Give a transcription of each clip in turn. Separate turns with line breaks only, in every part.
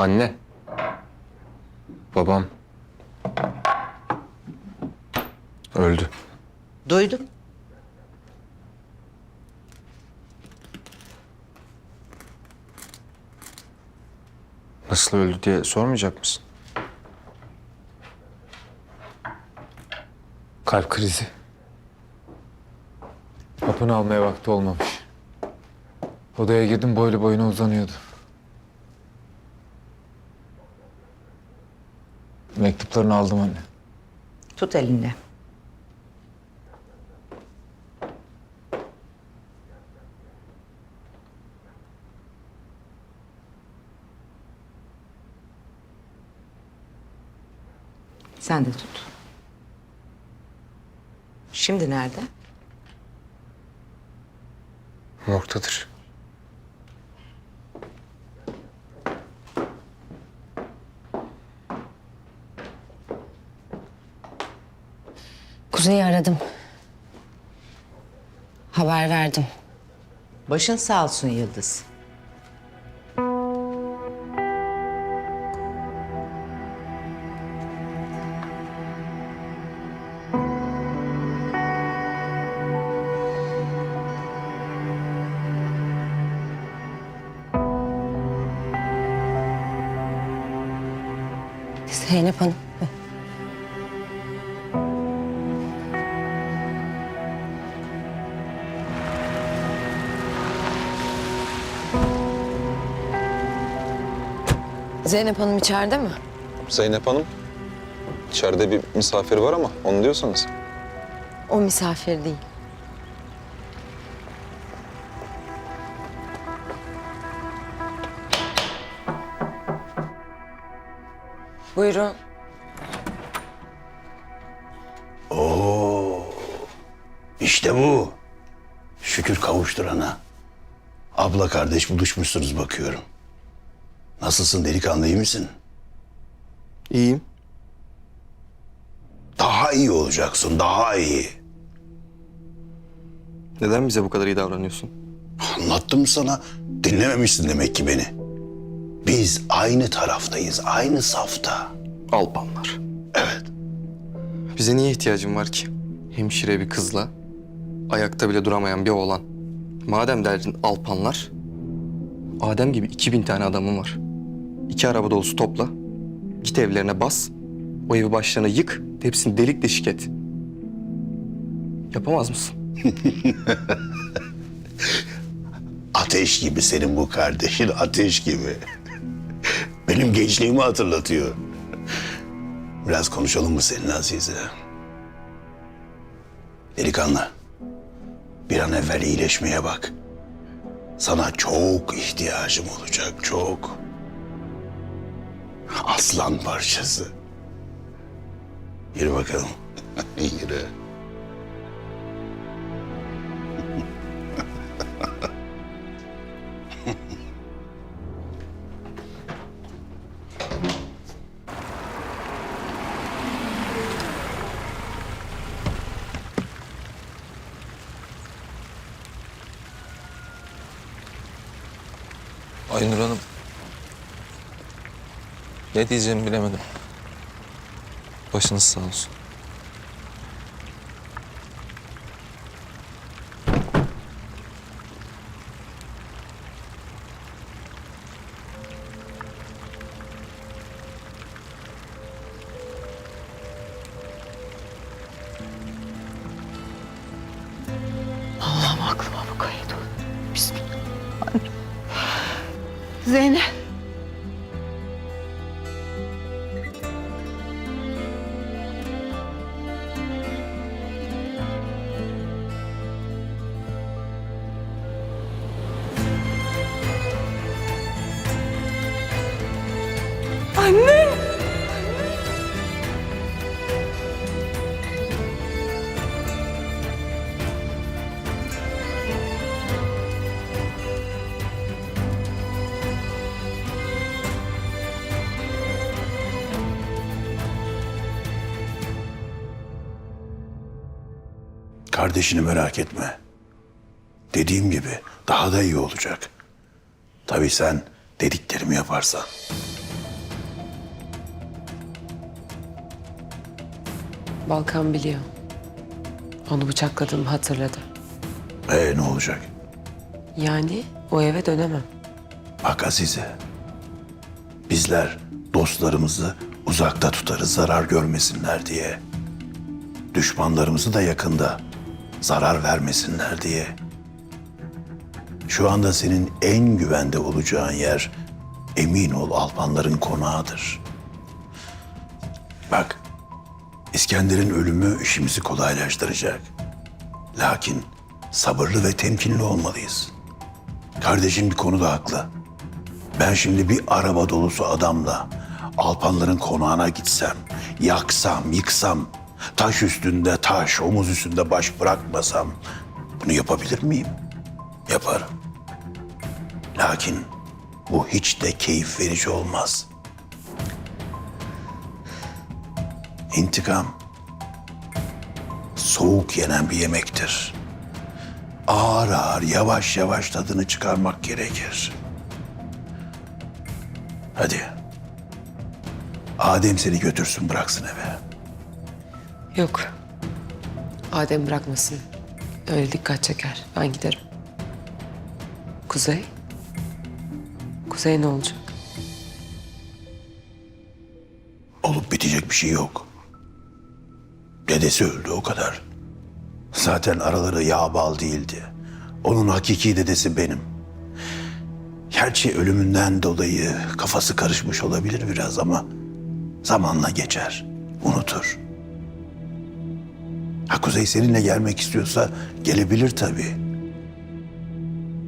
Anne. Babam. Öldü.
Duydum.
Nasıl öldü diye sormayacak mısın? Kalp krizi. Hapını almaya vakti olmamış. Odaya girdim boylu boyuna uzanıyordu. Mektuplarını aldım anne.
Tut elinde. Sen de tut. Şimdi nerede?
Morgdadır.
Kuzey'i aradım. Haber verdim.
Başın sağ olsun Yıldız.
Zeynep Hanım. Zeynep Hanım içeride mi?
Zeynep Hanım, içeride bir misafir var ama onu diyorsanız.
O misafir değil. Buyurun.
İşte bu. Şükür kavuşturana. Abla kardeş buluşmuşsunuz bakıyorum. Nasılsın delikanlı iyi misin?
İyiyim.
Daha iyi olacaksın daha iyi.
Neden bize bu kadar iyi davranıyorsun?
Anlattım sana dinlememişsin demek ki beni. Biz aynı taraftayız aynı safta.
Alpanlar.
Evet
Bize niye ihtiyacın var ki? Hemşire bir kızla, ayakta bile duramayan bir oğlan. Madem derdin Alpanlar, Adem gibi 2000 tane adamın var. İki araba dolusu topla, git evlerine bas, o evi başlarına yık, hepsini delik deşik et. Yapamaz mısın?
ateş gibi senin bu kardeşin ateş gibi. Benim gençliğimi hatırlatıyor. Biraz konuşalım mı seninle Azize? Delikanlı. Bir an evvel iyileşmeye bak. Sana çok ihtiyacım olacak, çok. Aslan parçası. Yürü bakalım. Yürü.
Aynur Hanım. Ne diyeceğimi bilemedim. Başınız sağ olsun.
Allah'ım aklıma bu kaydı. Bismillah. Zeynep.
Kardeşini merak etme. Dediğim gibi daha da iyi olacak. Tabii sen dediklerimi yaparsan.
Balkan biliyor. Onu bıçakladığımı hatırladı.
Ee ne olacak?
Yani o eve dönemem.
Bak Azize. Bizler dostlarımızı uzakta tutarız zarar görmesinler diye. Düşmanlarımızı da yakında zarar vermesinler diye. Şu anda senin en güvende olacağın yer emin ol Alpanların konağıdır. Bak İskender'in ölümü işimizi kolaylaştıracak. Lakin sabırlı ve temkinli olmalıyız. Kardeşim bir konuda haklı. Ben şimdi bir araba dolusu adamla Alpanların konağına gitsem, yaksam, yıksam, taş üstünde taş, omuz üstünde baş bırakmasam bunu yapabilir miyim? Yaparım. Lakin bu hiç de keyif verici olmaz. İntikam soğuk yenen bir yemektir. Ağır ağır, yavaş yavaş tadını çıkarmak gerekir. Hadi. Adem seni götürsün bıraksın eve.
Yok. Adem bırakmasın. Öyle dikkat çeker. Ben giderim. Kuzey? Kuzey ne olacak?
Olup bitecek bir şey yok. Dedesi öldü o kadar. Zaten araları yağ bal değildi. Onun hakiki dedesi benim. Gerçi ölümünden dolayı kafası karışmış olabilir biraz ama zamanla geçer, unutur. Ha Kuzey seninle gelmek istiyorsa gelebilir tabii.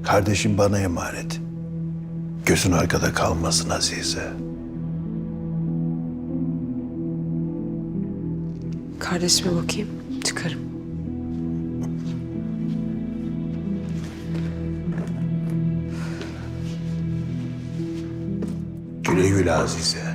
Kardeşim bana emanet. Gözün arkada kalmasın Azize.
Kardeşime bakayım. Çıkarım.
Güle güle Azize.